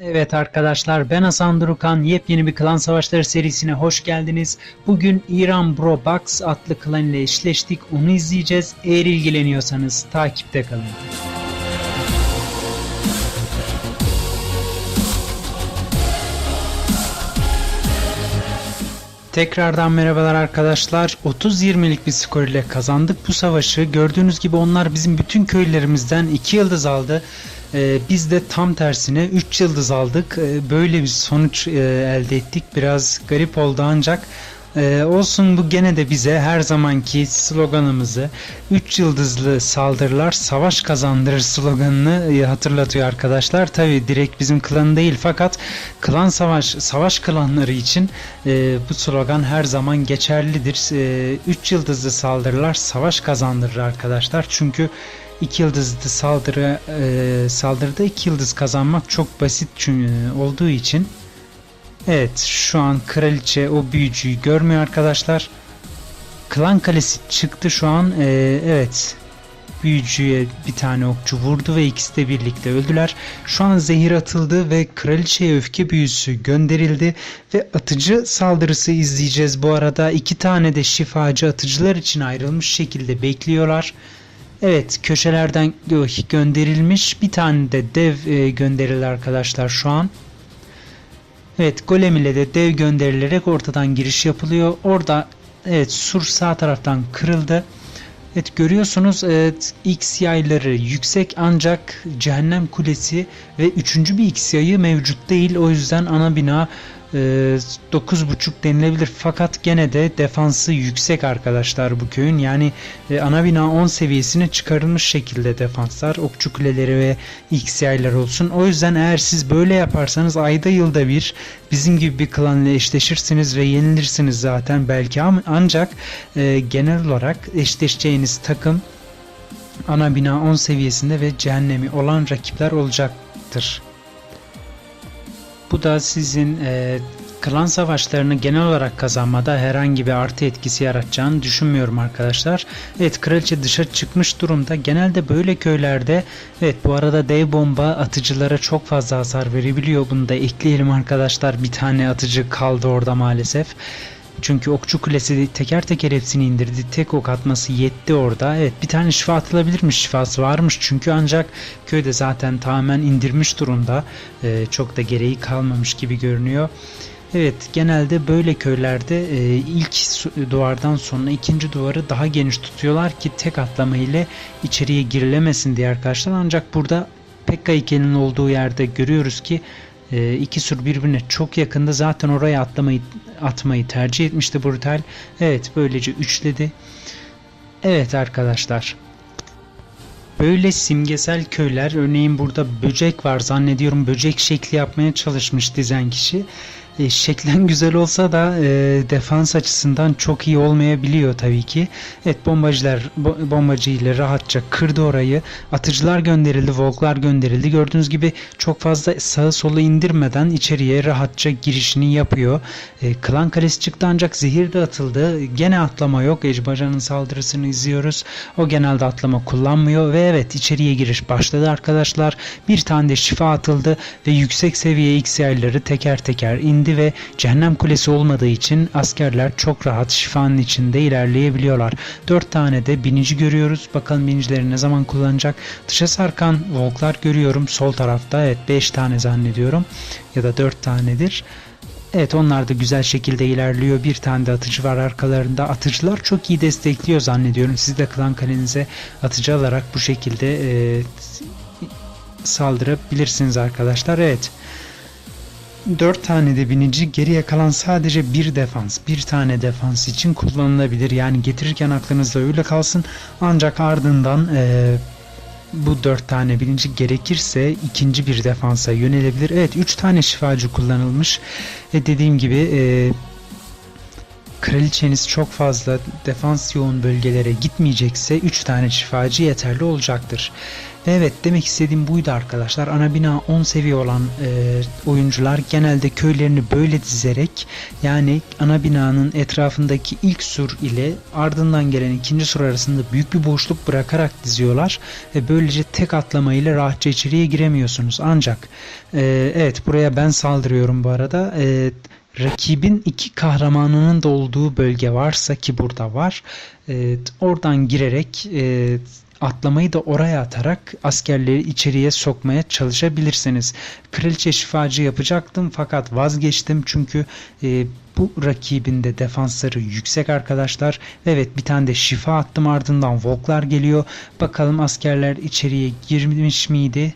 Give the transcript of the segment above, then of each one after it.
Evet arkadaşlar ben Hasan Durukan yepyeni bir klan savaşları serisine hoş geldiniz. Bugün İran Bro Box adlı klan ile eşleştik onu izleyeceğiz. Eğer ilgileniyorsanız takipte kalın. Tekrardan merhabalar arkadaşlar. 30-20'lik bir skor ile kazandık bu savaşı. Gördüğünüz gibi onlar bizim bütün köylerimizden 2 yıldız aldı. Ee, biz de tam tersine 3 yıldız aldık. Ee, böyle bir sonuç e, elde ettik. Biraz garip oldu ancak ee, olsun bu gene de bize her zamanki sloganımızı 3 yıldızlı saldırılar savaş kazandırır sloganını e, hatırlatıyor arkadaşlar. Tabi direkt bizim klan değil fakat klan savaş savaş klanları için e, bu slogan her zaman geçerlidir. 3 yıldızlı saldırılar savaş kazandırır arkadaşlar. Çünkü 2 yıldızlı saldırı e, saldırıda 2 yıldız kazanmak çok basit çünkü, olduğu için Evet şu an kraliçe o büyücüyü görmüyor arkadaşlar. Klan kalesi çıktı şu an. Ee, evet büyücüye bir tane okçu vurdu ve ikisi de birlikte öldüler. Şu an zehir atıldı ve kraliçeye öfke büyüsü gönderildi ve atıcı saldırısı izleyeceğiz. Bu arada iki tane de şifacı atıcılar için ayrılmış şekilde bekliyorlar. Evet köşelerden gönderilmiş bir tane de dev e, arkadaşlar şu an. Evet golem ile de dev gönderilerek ortadan giriş yapılıyor. Orada evet sur sağ taraftan kırıldı. Evet görüyorsunuz evet, X yayları yüksek ancak cehennem kulesi ve üçüncü bir X yayı mevcut değil. O yüzden ana bina 9.5 denilebilir fakat gene de defansı yüksek arkadaşlar bu köyün. Yani e, ana bina 10 seviyesine çıkarılmış şekilde defanslar okçu kuleleri ve X yaylar olsun. O yüzden eğer siz böyle yaparsanız ayda yılda bir bizim gibi bir klanla eşleşirsiniz ve yenilirsiniz zaten belki. Ancak e, genel olarak eşleşeceğiniz takım ana bina 10 seviyesinde ve cehennemi olan rakipler olacaktır. Bu da sizin e, klan savaşlarını genel olarak kazanmada herhangi bir artı etkisi yaratacağını düşünmüyorum arkadaşlar. Evet kraliçe dışarı çıkmış durumda. Genelde böyle köylerde evet bu arada dev bomba atıcılara çok fazla hasar verebiliyor. Bunu da ekleyelim arkadaşlar. Bir tane atıcı kaldı orada maalesef. Çünkü okçu kulesi teker teker hepsini indirdi. Tek ok atması yetti orada. Evet bir tane şifa atılabilirmiş. Şifası varmış çünkü ancak köyde zaten tamamen indirmiş durumda. Ee, çok da gereği kalmamış gibi görünüyor. Evet genelde böyle köylerde e, ilk duvardan sonra ikinci duvarı daha geniş tutuyorlar ki tek atlama ile içeriye girilemesin diye arkadaşlar. Ancak burada Pekka heykelinin olduğu yerde görüyoruz ki e, iki sur birbirine çok yakında zaten oraya atlamayı atmayı tercih etmişti Brutal. Evet böylece üçledi. Evet arkadaşlar. Böyle simgesel köyler örneğin burada böcek var zannediyorum böcek şekli yapmaya çalışmış dizen kişi. E, şeklen güzel olsa da e, defans açısından çok iyi olmayabiliyor tabii ki. Evet bombacılar bo, bombacı ile rahatça kırdı orayı. Atıcılar gönderildi, volklar gönderildi. Gördüğünüz gibi çok fazla sağı solu indirmeden içeriye rahatça girişini yapıyor. E, klan kalesi çıktı ancak zehir de atıldı. Gene atlama yok. Ecbacanın saldırısını izliyoruz. O genelde atlama kullanmıyor ve evet içeriye giriş başladı arkadaşlar. Bir tane de şifa atıldı ve yüksek seviye X yerleri teker teker indi indi ve cehennem kulesi olmadığı için askerler çok rahat şifanın içinde ilerleyebiliyorlar. 4 tane de binici görüyoruz. Bakalım binicileri ne zaman kullanacak. Dışa sarkan volklar görüyorum sol tarafta. Evet 5 tane zannediyorum ya da 4 tanedir. Evet onlar da güzel şekilde ilerliyor. Bir tane de atıcı var arkalarında. Atıcılar çok iyi destekliyor zannediyorum. Siz de klan kalenize atıcı alarak bu şekilde e, saldırabilirsiniz arkadaşlar. Evet. 4 tane de binici geriye kalan sadece bir defans. Bir tane defans için kullanılabilir. Yani getirirken aklınızda öyle kalsın. Ancak ardından e, bu 4 tane binici gerekirse ikinci bir defansa yönelebilir. Evet 3 tane şifacı kullanılmış. E, dediğim gibi e, kraliçeniz çok fazla defans yoğun bölgelere gitmeyecekse 3 tane şifacı yeterli olacaktır. Evet demek istediğim buydu arkadaşlar. Ana bina 10 seviye olan e, oyuncular genelde köylerini böyle dizerek yani ana binanın etrafındaki ilk sur ile ardından gelen ikinci sur arasında büyük bir boşluk bırakarak diziyorlar ve böylece tek atlamayla rahatça içeriye giremiyorsunuz. Ancak e, evet buraya ben saldırıyorum bu arada. E, rakibin iki kahramanının da olduğu bölge varsa ki burada var e, oradan girerek e, atlamayı da oraya atarak askerleri içeriye sokmaya çalışabilirsiniz. Kraliçe şifacı yapacaktım fakat vazgeçtim çünkü e, bu rakibin de defansları yüksek arkadaşlar. Evet bir tane de şifa attım ardından Volklar geliyor. Bakalım askerler içeriye girmiş miydi?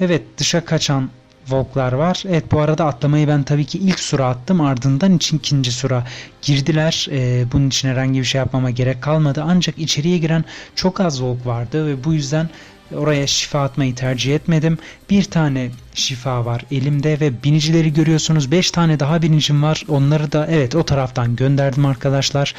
Evet dışa kaçan Volklar var. Evet bu arada atlamayı ben tabii ki ilk sura attım ardından için ikinci sura girdiler. Ee, bunun için herhangi bir şey yapmama gerek kalmadı. Ancak içeriye giren çok az Volk vardı ve bu yüzden oraya şifa atmayı tercih etmedim. Bir tane şifa var elimde ve binicileri görüyorsunuz. 5 tane daha binicim var. Onları da evet o taraftan gönderdim arkadaşlar.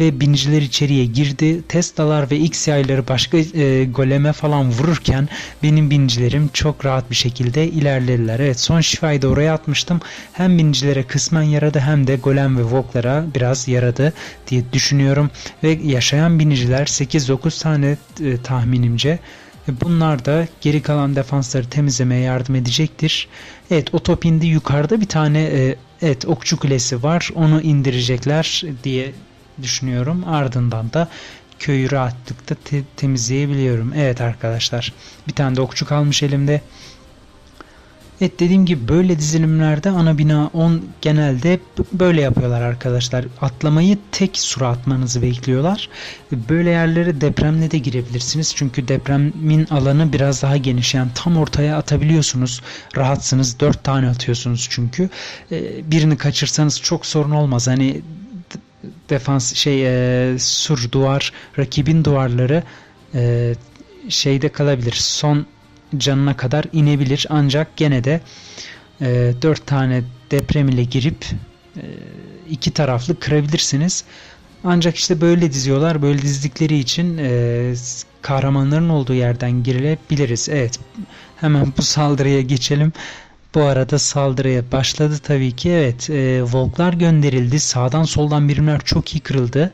Ve biniciler içeriye girdi. Teslalar ve X yayları başka e, goleme falan vururken benim binicilerim çok rahat bir şekilde ilerlediler. Evet son şifayı da oraya atmıştım. Hem binicilere kısmen yaradı hem de golem ve voklara biraz yaradı diye düşünüyorum. Ve yaşayan biniciler 8-9 tane e, tahminimce Bunlar da geri kalan defansları temizlemeye yardım edecektir. Evet o top indi yukarıda bir tane e, evet okçu kulesi var. Onu indirecekler diye düşünüyorum. Ardından da köyü rahatlıkla te temizleyebiliyorum. Evet arkadaşlar bir tane de okçu kalmış elimde. Evet dediğim gibi böyle dizilimlerde ana bina 10 genelde böyle yapıyorlar arkadaşlar. Atlamayı tek sura atmanızı bekliyorlar. Böyle yerlere depremle de girebilirsiniz. Çünkü depremin alanı biraz daha geniş. Yani tam ortaya atabiliyorsunuz. Rahatsınız. 4 tane atıyorsunuz çünkü. Ee, birini kaçırsanız çok sorun olmaz. Hani defans şey e, sur duvar rakibin duvarları e, şeyde kalabilir. Son canına kadar inebilir. Ancak gene de e, 4 tane deprem ile girip e, iki taraflı kırabilirsiniz. Ancak işte böyle diziyorlar. Böyle dizdikleri için e, kahramanların olduğu yerden girilebiliriz. Evet. Hemen bu saldırıya geçelim. Bu arada saldırıya başladı tabii ki. Evet. E, Volklar gönderildi. Sağdan soldan birimler çok iyi kırıldı.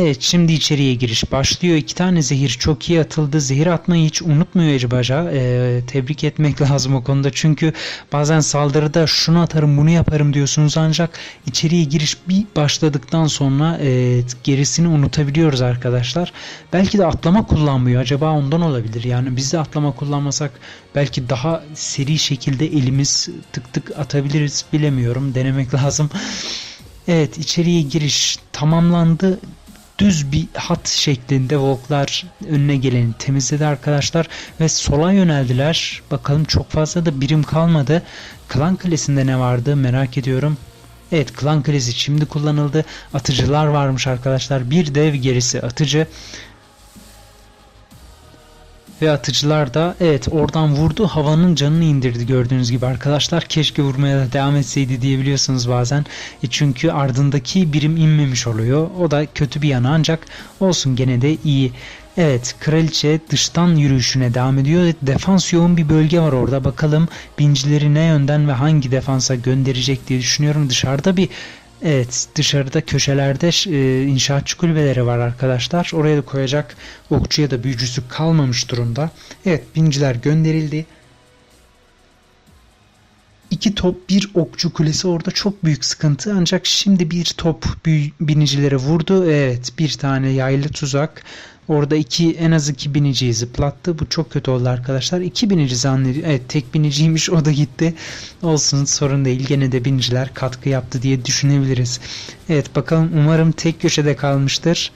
Evet şimdi içeriye giriş başlıyor. İki tane zehir çok iyi atıldı. Zehir atmayı hiç unutmuyor Ecebaca. Ee, tebrik etmek lazım o konuda. Çünkü bazen saldırıda şunu atarım bunu yaparım diyorsunuz ancak içeriye giriş bir başladıktan sonra e, gerisini unutabiliyoruz arkadaşlar. Belki de atlama kullanmıyor. Acaba ondan olabilir. Yani biz de atlama kullanmasak belki daha seri şekilde elimiz tık tık atabiliriz bilemiyorum. Denemek lazım. Evet içeriye giriş tamamlandı düz bir hat şeklinde Volklar önüne geleni temizledi arkadaşlar ve sola yöneldiler. Bakalım çok fazla da birim kalmadı. Klan Kalesi'nde ne vardı merak ediyorum. Evet Klan Kalesi şimdi kullanıldı. Atıcılar varmış arkadaşlar. Bir dev gerisi atıcı. Ve atıcılar da evet oradan vurdu havanın canını indirdi gördüğünüz gibi arkadaşlar. Keşke vurmaya da devam etseydi diyebiliyorsunuz bazen. E çünkü ardındaki birim inmemiş oluyor. O da kötü bir yana ancak olsun gene de iyi. Evet kraliçe dıştan yürüyüşüne devam ediyor. Defans yoğun bir bölge var orada. Bakalım bincileri ne yönden ve hangi defansa gönderecek diye düşünüyorum. Dışarıda bir Evet dışarıda köşelerde e, inşaatçı kulübeleri var arkadaşlar. Oraya da koyacak okçu ya da büyücüsü kalmamış durumda. Evet binciler gönderildi. İki top bir okçu kulesi orada çok büyük sıkıntı. Ancak şimdi bir top binicilere vurdu. Evet bir tane yaylı tuzak. Orada iki en az iki biniciyi zıplattı. Bu çok kötü oldu arkadaşlar. İki binici zannediyor. Evet tek biniciymiş o da gitti. Olsun sorun değil. Gene de biniciler katkı yaptı diye düşünebiliriz. Evet bakalım umarım tek köşede kalmıştır.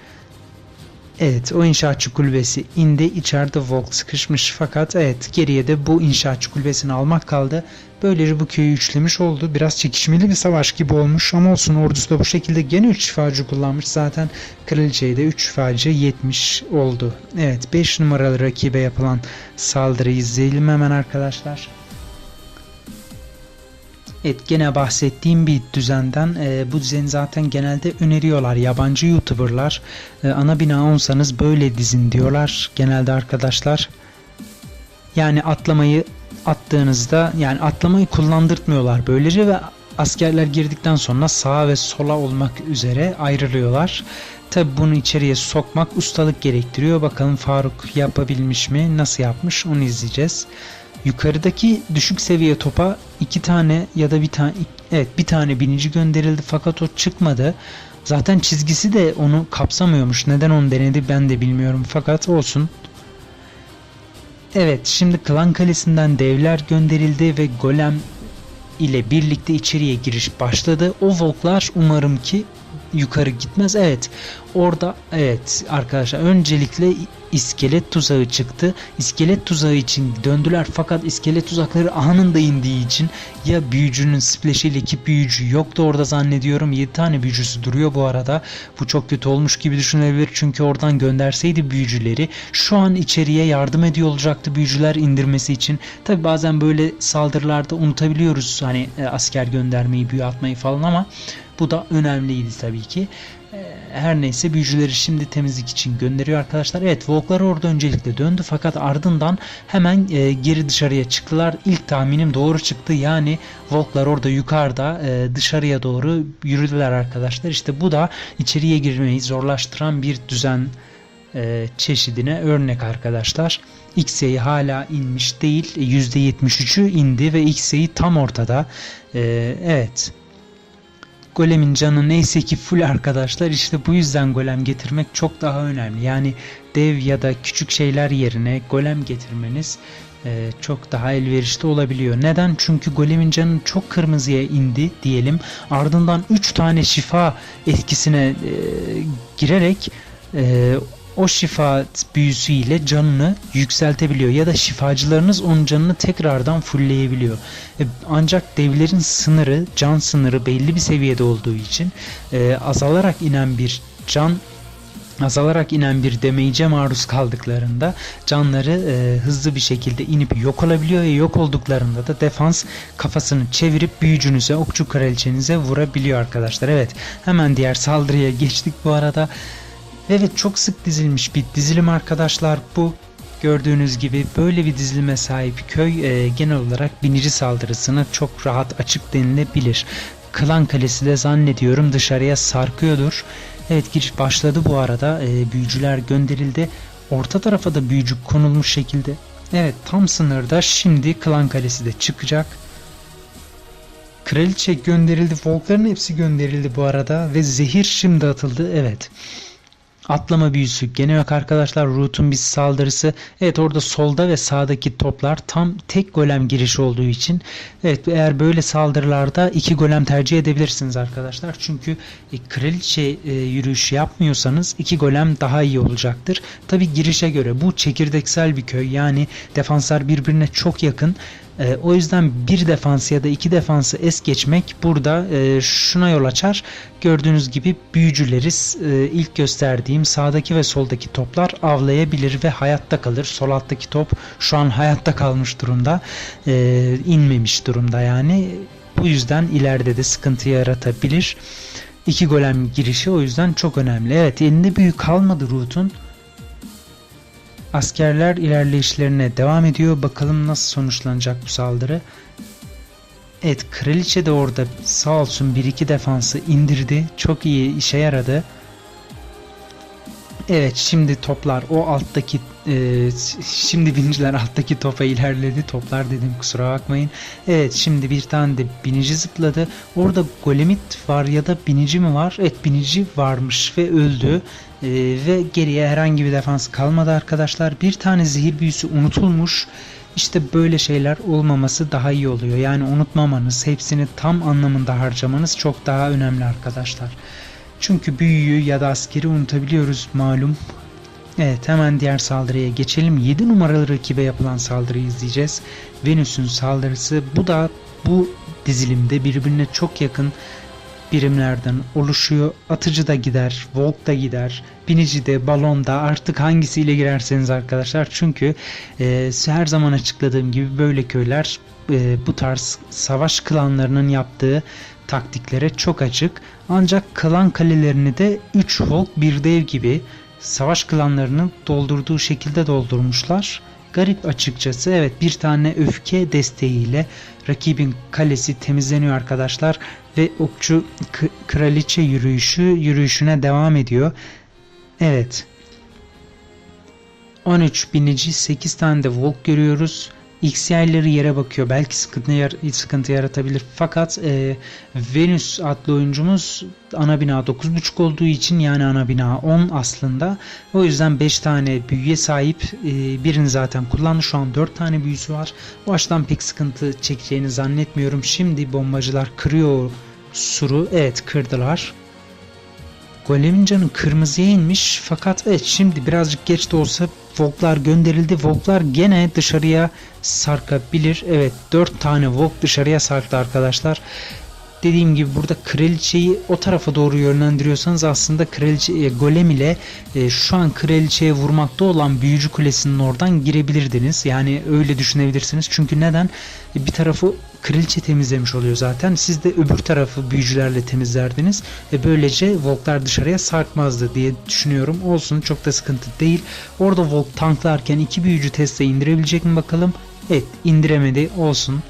Evet o inşaatçı kulübesi indi. İçeride Volk sıkışmış fakat evet geriye de bu inşaatçı kulübesini almak kaldı. Böylece bu köyü üçlemiş oldu. Biraz çekişmeli bir savaş gibi olmuş ama olsun ordusu da bu şekilde gene 3 şifacı kullanmış. Zaten kraliçeye de 3 şifacı 70 oldu. Evet 5 numaralı rakibe yapılan saldırıyı izleyelim hemen arkadaşlar. Evet gene bahsettiğim bir düzenden e, bu düzeni zaten genelde öneriyorlar yabancı youtuberlar E, ana bina olsanız böyle dizin diyorlar genelde arkadaşlar yani atlamayı attığınızda yani atlamayı kullandırtmıyorlar böylece ve askerler girdikten sonra sağa ve sola olmak üzere ayrılıyorlar. Tabi bunu içeriye sokmak ustalık gerektiriyor. Bakalım Faruk yapabilmiş mi? Nasıl yapmış? Onu izleyeceğiz. Yukarıdaki düşük seviye topa iki tane ya da bir tane evet bir tane binici gönderildi fakat o çıkmadı. Zaten çizgisi de onu kapsamıyormuş. Neden onu denedi ben de bilmiyorum fakat olsun. Evet şimdi Klan Kalesi'nden devler gönderildi ve Golem ile birlikte içeriye giriş başladı. O Volklar umarım ki yukarı gitmez. Evet orada evet arkadaşlar öncelikle iskelet tuzağı çıktı. İskelet tuzağı için döndüler fakat iskelet tuzakları anında indiği için ya büyücünün splashiyle ki büyücü yoktu orada zannediyorum. 7 tane büyücüsü duruyor bu arada. Bu çok kötü olmuş gibi düşünülebilir çünkü oradan gönderseydi büyücüleri şu an içeriye yardım ediyor olacaktı büyücüler indirmesi için. Tabi bazen böyle saldırılarda unutabiliyoruz hani e, asker göndermeyi, büyü atmayı falan ama bu da önemliydi tabii ki. Her neyse büyücüleri şimdi temizlik için gönderiyor arkadaşlar. Evet Volklar orada öncelikle döndü fakat ardından hemen e, geri dışarıya çıktılar. İlk tahminim doğru çıktı. Yani Volklar orada yukarıda e, dışarıya doğru yürüdüler arkadaşlar. İşte bu da içeriye girmeyi zorlaştıran bir düzen e, çeşidine örnek arkadaşlar. X'yi hala inmiş değil. %73'ü indi ve X'yi tam ortada. E, evet. Golemin canı neyse ki full arkadaşlar işte bu yüzden golem getirmek çok daha önemli. Yani dev ya da küçük şeyler yerine golem getirmeniz e, çok daha elverişli olabiliyor. Neden? Çünkü golemin canı çok kırmızıya indi diyelim. Ardından 3 tane şifa etkisine e, girerek e, o şifa büyüsüyle canını yükseltebiliyor ya da şifacılarınız onun canını tekrardan fullleyebiliyor. E, ancak devlerin sınırı, can sınırı belli bir seviyede olduğu için e, azalarak inen bir can azalarak inen bir demeyece maruz kaldıklarında canları e, hızlı bir şekilde inip yok olabiliyor ve yok olduklarında da defans kafasını çevirip büyücünüze, okçu kraliçenize vurabiliyor arkadaşlar. Evet hemen diğer saldırıya geçtik bu arada. Evet çok sık dizilmiş bir dizilim arkadaşlar bu. Gördüğünüz gibi böyle bir dizilime sahip köy e, genel olarak binici saldırısını çok rahat açık denilebilir. Klan Kalesi de zannediyorum dışarıya sarkıyordur. Evet giriş başladı bu arada. E, büyücüler gönderildi. Orta tarafa da büyücü konulmuş şekilde. Evet tam sınırda şimdi Klan Kalesi de çıkacak. Kraliçe gönderildi. Volkların hepsi gönderildi bu arada. Ve zehir şimdi atıldı. Evet. Atlama büyüsü gene yok arkadaşlar. Root'un bir saldırısı. Evet orada solda ve sağdaki toplar tam tek golem giriş olduğu için. Evet eğer böyle saldırılarda iki golem tercih edebilirsiniz arkadaşlar. Çünkü e, kraliçe e, yürüyüşü yapmıyorsanız iki golem daha iyi olacaktır. Tabi girişe göre bu çekirdeksel bir köy. Yani defanslar birbirine çok yakın. E, o yüzden bir defans ya da iki defansı es geçmek burada e, şuna yol açar. Gördüğünüz gibi büyücüleriz e, ilk gösterdiğim sağdaki ve soldaki toplar avlayabilir ve hayatta kalır. Sol alttaki top şu an hayatta kalmış durumda. E, inmemiş durumda yani. Bu yüzden ileride de sıkıntı yaratabilir. İki golem girişi o yüzden çok önemli. Evet elinde büyük kalmadı Root'un. Askerler ilerleyişlerine devam ediyor. Bakalım nasıl sonuçlanacak bu saldırı. Evet kraliçe de orada sağ olsun bir iki defansı indirdi. Çok iyi işe yaradı. Evet şimdi toplar o alttaki e, şimdi biniciler alttaki topa ilerledi. Toplar dedim kusura bakmayın. Evet şimdi bir tane de binici zıpladı. Orada golemit var ya da binici mi var? Evet binici varmış ve öldü. E, ve geriye herhangi bir defans kalmadı arkadaşlar. Bir tane zehir büyüsü unutulmuş. İşte böyle şeyler olmaması daha iyi oluyor. Yani unutmamanız, hepsini tam anlamında harcamanız çok daha önemli arkadaşlar. Çünkü büyüyü ya da askeri unutabiliyoruz malum. Evet hemen diğer saldırıya geçelim. 7 numaralı rakibe yapılan saldırıyı izleyeceğiz. Venüs'ün saldırısı bu da bu dizilimde birbirine çok yakın birimlerden oluşuyor. Atıcı da gider, Volk da gider, binici de, balon da artık hangisiyle girerseniz arkadaşlar. Çünkü e, her zaman açıkladığım gibi böyle köyler e, bu tarz savaş klanlarının yaptığı taktiklere çok açık. Ancak klan kalelerini de 3 Volk bir dev gibi savaş klanlarının doldurduğu şekilde doldurmuşlar. Garip açıkçası evet bir tane öfke desteğiyle rakibin kalesi temizleniyor arkadaşlar ve okçu kraliçe yürüyüşü yürüyüşüne devam ediyor. Evet. 13 binici 8 tane de Volk görüyoruz. XY'leri yere bakıyor. Belki sıkıntı, yar sıkıntı yaratabilir. Fakat e, Venüs adlı oyuncumuz ana bina 9.5 olduğu için yani ana bina 10 aslında. O yüzden 5 tane büyüye sahip. E, birini zaten kullandı. Şu an 4 tane büyüsü var. O açıdan pek sıkıntı çekeceğini zannetmiyorum. Şimdi bombacılar kırıyor suru. Evet kırdılar. Golemin kırmızıya inmiş fakat evet şimdi birazcık geç de olsa Volklar gönderildi. Volklar gene dışarıya sarkabilir. Evet 4 tane Volk dışarıya sarktı arkadaşlar. Dediğim gibi burada kraliçeyi o tarafa doğru yönlendiriyorsanız aslında kraliçe e, golem ile e, şu an kraliçeye vurmakta olan büyücü kulesinin oradan girebilirdiniz. Yani öyle düşünebilirsiniz. Çünkü neden? E, bir tarafı kraliçe temizlemiş oluyor zaten. Siz de öbür tarafı büyücülerle temizlerdiniz. E, böylece Volklar dışarıya sarkmazdı diye düşünüyorum. Olsun çok da sıkıntı değil. Orada Volk tanklarken iki büyücü teste indirebilecek mi bakalım? Evet indiremedi. Olsun.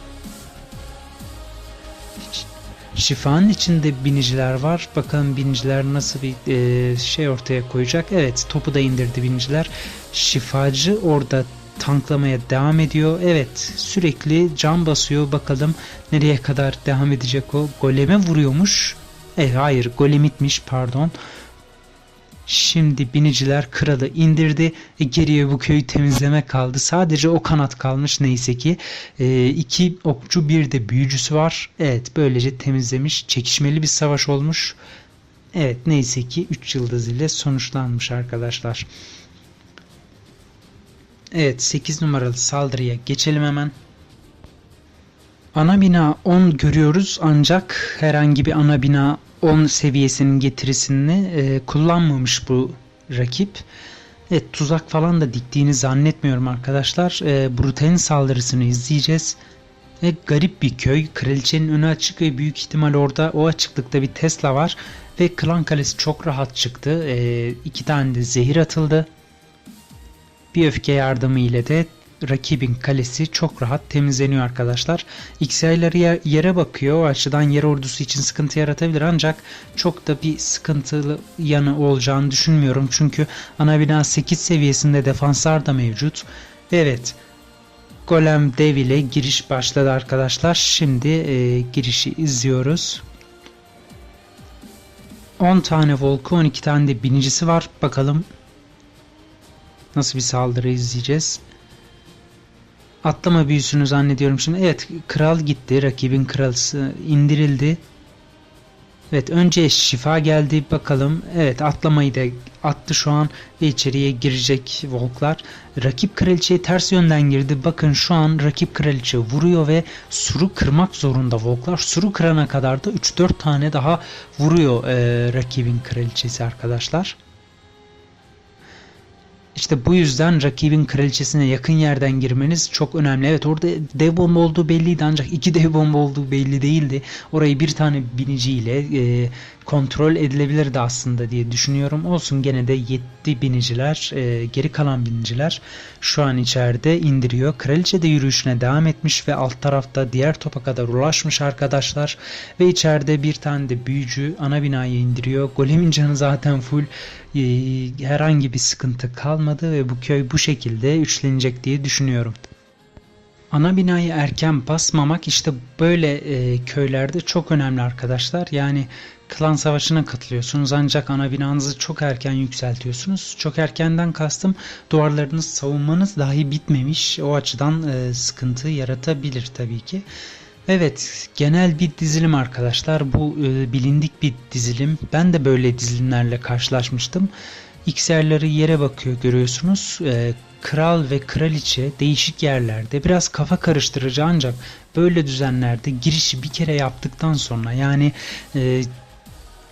Şifanın içinde biniciler var. Bakalım biniciler nasıl bir e, şey ortaya koyacak. Evet topu da indirdi biniciler. Şifacı orada tanklamaya devam ediyor. Evet sürekli can basıyor. Bakalım nereye kadar devam edecek o. Goleme vuruyormuş. E, hayır golemitmiş pardon. Şimdi biniciler kralı indirdi. E, geriye bu köyü temizleme kaldı. Sadece o kanat kalmış neyse ki. E, iki okçu bir de büyücüsü var. Evet böylece temizlemiş. Çekişmeli bir savaş olmuş. Evet neyse ki 3 yıldız ile sonuçlanmış arkadaşlar. Evet 8 numaralı saldırıya geçelim hemen. Ana bina 10 görüyoruz ancak herhangi bir ana bina 10 seviyesinin getirisini e, kullanmamış bu rakip. Evet tuzak falan da diktiğini zannetmiyorum arkadaşlar. E, Brutal'in saldırısını izleyeceğiz. E, garip bir köy. Kraliçenin önü açık ve büyük ihtimal orada o açıklıkta bir Tesla var. Ve klan kalesi çok rahat çıktı. E, iki tane de zehir atıldı. Bir öfke yardımı ile de rakibin kalesi çok rahat temizleniyor arkadaşlar. XI'ları yere bakıyor. O açıdan yer ordusu için sıkıntı yaratabilir ancak çok da bir sıkıntılı yanı olacağını düşünmüyorum. Çünkü ana bina 8 seviyesinde defanslar da mevcut. Evet. Golem dev ile giriş başladı arkadaşlar. Şimdi e, girişi izliyoruz. 10 tane Volk'u 12 tane de binicisi var. Bakalım nasıl bir saldırı izleyeceğiz. Atlama büyüsünü zannediyorum şimdi. Evet kral gitti. Rakibin kralısı indirildi. Evet önce şifa geldi bakalım. Evet atlamayı da attı şu an ve içeriye girecek Volklar. Rakip kraliçeye ters yönden girdi. Bakın şu an rakip kraliçe vuruyor ve suru kırmak zorunda Volklar. Suru kırana kadar da 3-4 tane daha vuruyor e, rakibin kraliçesi arkadaşlar. İşte bu yüzden rakibin kraliçesine yakın yerden girmeniz çok önemli. Evet orada dev bomba olduğu belliydi ancak iki dev bomba olduğu belli değildi. Orayı bir tane biniciyle e, kontrol edilebilirdi aslında diye düşünüyorum. Olsun gene de yetti biniciler, e, geri kalan biniciler şu an içeride indiriyor. Kraliçe de yürüyüşüne devam etmiş ve alt tarafta diğer topa kadar ulaşmış arkadaşlar. Ve içeride bir tane de büyücü ana binayı indiriyor. Golemin canı zaten full e, herhangi bir sıkıntı kalmadı ve bu köy bu şekilde üçlenecek diye düşünüyorum. Ana binayı erken basmamak işte böyle e, köylerde çok önemli arkadaşlar. Yani klan savaşına katılıyorsunuz ancak ana binanızı çok erken yükseltiyorsunuz. Çok erkenden kastım duvarlarınız savunmanız dahi bitmemiş. O açıdan e, sıkıntı yaratabilir tabii ki. Evet, genel bir dizilim arkadaşlar. Bu e, bilindik bir dizilim. Ben de böyle dizilimlerle karşılaşmıştım. XR'ları yere bakıyor görüyorsunuz. E, kral ve kraliçe değişik yerlerde biraz kafa karıştırıcı ancak böyle düzenlerde girişi bir kere yaptıktan sonra yani e,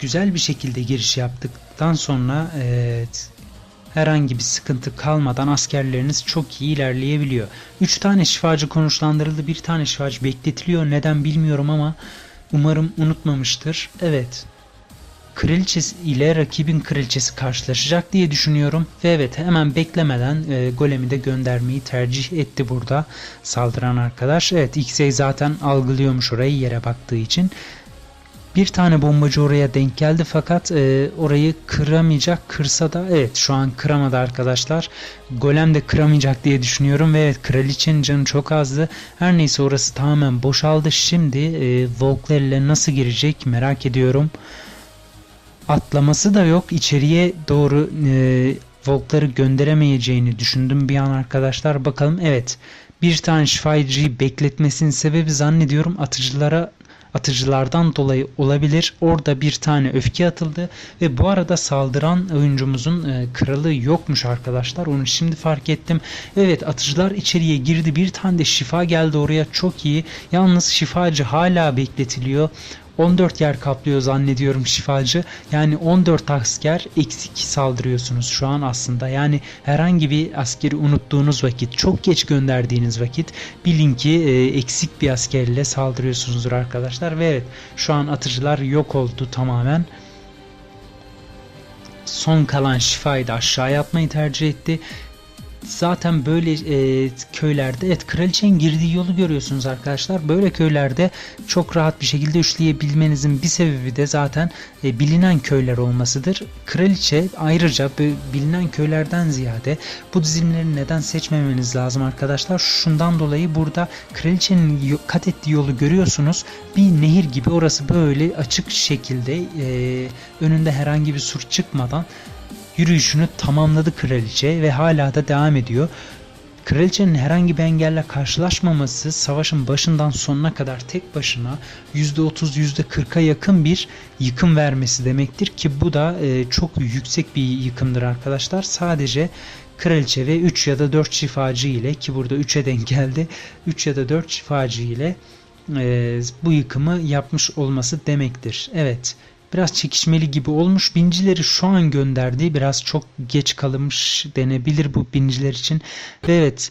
güzel bir şekilde giriş yaptıktan sonra e, herhangi bir sıkıntı kalmadan askerleriniz çok iyi ilerleyebiliyor. 3 tane şifacı konuşlandırıldı, bir tane şifacı bekletiliyor. Neden bilmiyorum ama umarım unutmamıştır. Evet. Kraliçesi ile rakibin kraliçesi karşılaşacak diye düşünüyorum. Ve evet hemen beklemeden e, golemi de göndermeyi tercih etti burada saldıran arkadaş. Evet Xey zaten algılıyormuş orayı yere baktığı için. Bir tane bombacı oraya denk geldi fakat e, orayı kıramayacak. Kırsa da evet şu an kıramadı arkadaşlar. Golem de kıramayacak diye düşünüyorum ve evet kraliçenin canı çok azdı. Her neyse orası tamamen boşaldı. Şimdi e, Volkler ile nasıl girecek merak ediyorum. Atlaması da yok. İçeriye doğru e, Volkları gönderemeyeceğini düşündüm bir an arkadaşlar. Bakalım evet bir tane şifacıyı bekletmesinin sebebi zannediyorum atıcılara atıcılardan dolayı olabilir. Orada bir tane öfke atıldı ve bu arada saldıran oyuncumuzun e, kralı yokmuş arkadaşlar. Onu şimdi fark ettim. Evet atıcılar içeriye girdi. Bir tane de şifa geldi oraya. Çok iyi. Yalnız şifacı hala bekletiliyor. 14 yer kaplıyor zannediyorum şifacı. Yani 14 asker eksik saldırıyorsunuz şu an aslında. Yani herhangi bir askeri unuttuğunuz vakit, çok geç gönderdiğiniz vakit bilin ki e, eksik bir askerle saldırıyorsunuzdur arkadaşlar. Ve evet şu an atıcılar yok oldu tamamen. Son kalan şifayı da aşağıya atmayı tercih etti zaten böyle e, köylerde evet kraliçenin girdiği yolu görüyorsunuz arkadaşlar. Böyle köylerde çok rahat bir şekilde üçleyebilmenizin bir sebebi de zaten e, bilinen köyler olmasıdır. Kraliçe ayrıca bilinen köylerden ziyade bu dizilimleri neden seçmemeniz lazım arkadaşlar. Şundan dolayı burada kraliçenin kat ettiği yolu görüyorsunuz. Bir nehir gibi orası böyle açık şekilde e, önünde herhangi bir sur çıkmadan yürüyüşünü tamamladı kraliçe ve hala da devam ediyor. Kraliçenin herhangi bir engelle karşılaşmaması savaşın başından sonuna kadar tek başına %30 %40'a yakın bir yıkım vermesi demektir ki bu da e, çok yüksek bir yıkımdır arkadaşlar. Sadece kraliçe ve 3 ya da 4 şifacı ile ki burada 3'e denk geldi 3 ya da 4 şifacı ile e, bu yıkımı yapmış olması demektir. Evet biraz çekişmeli gibi olmuş. Bincileri şu an gönderdi. Biraz çok geç kalınmış denebilir bu binciler için. Ve evet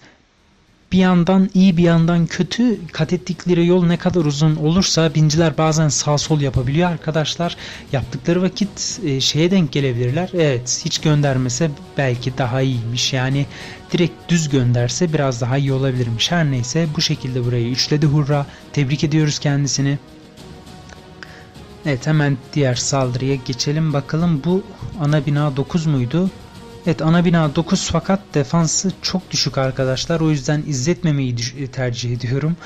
bir yandan iyi bir yandan kötü kat ettikleri yol ne kadar uzun olursa binciler bazen sağ sol yapabiliyor arkadaşlar. Yaptıkları vakit e, şeye denk gelebilirler. Evet hiç göndermese belki daha iyiymiş. Yani direkt düz gönderse biraz daha iyi olabilirmiş. Her neyse bu şekilde burayı üçledi hurra. Tebrik ediyoruz kendisini. Evet hemen diğer saldırıya geçelim bakalım bu ana bina 9 muydu? Evet ana bina 9 fakat defansı çok düşük arkadaşlar o yüzden izletmemeyi tercih ediyorum.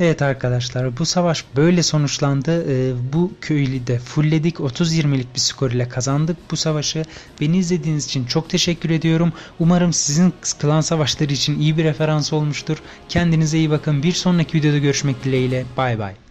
Evet arkadaşlar bu savaş böyle sonuçlandı. Ee, bu köylü de fullledik 30-20'lik bir skor ile kazandık bu savaşı. Beni izlediğiniz için çok teşekkür ediyorum. Umarım sizin klan savaşları için iyi bir referans olmuştur. Kendinize iyi bakın bir sonraki videoda görüşmek dileğiyle bay bay.